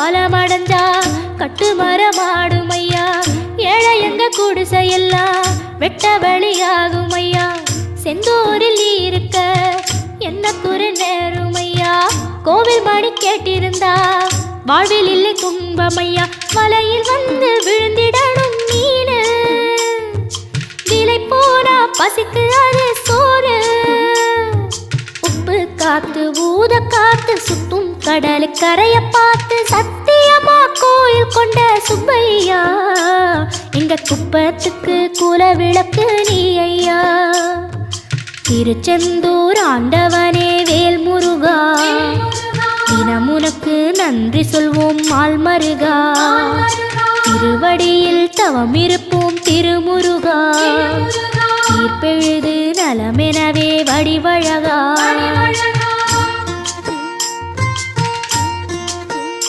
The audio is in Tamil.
பலமடைஞ்சா கட்டு மரமாடும் ஐயா ஏழை எங்க குடிசையெல்லாம் வெட்ட வெளியாகும் ஐயா செந்தூரில் இருக்க என்ன குறு நேரும் ஐயா கோவில் மணி கேட்டிருந்தா வாழ்வில் இல்லை துன்பம் மலையில் வந்து விழுந்திடணும் மீனு விலை போனா பசிக்கு அது சோறு. உப்பு காத்து ஊத காத்து சுத்தும் கடலு கரைய பார்த்து கொண்ட சுப்பையா எங்க குப்பத்துக்கு குல விளக்கு நீ ஐயா. திருச்செந்தூர் ஆண்டவனே வேல் முருகா தினம் உனக்கு நன்றி சொல்வோம் மால்மருகா திருவடியில் தவம் இருப்போம் திருமுருகா. தீர்ப்பெழுது நலமெனவே வடிவழகா.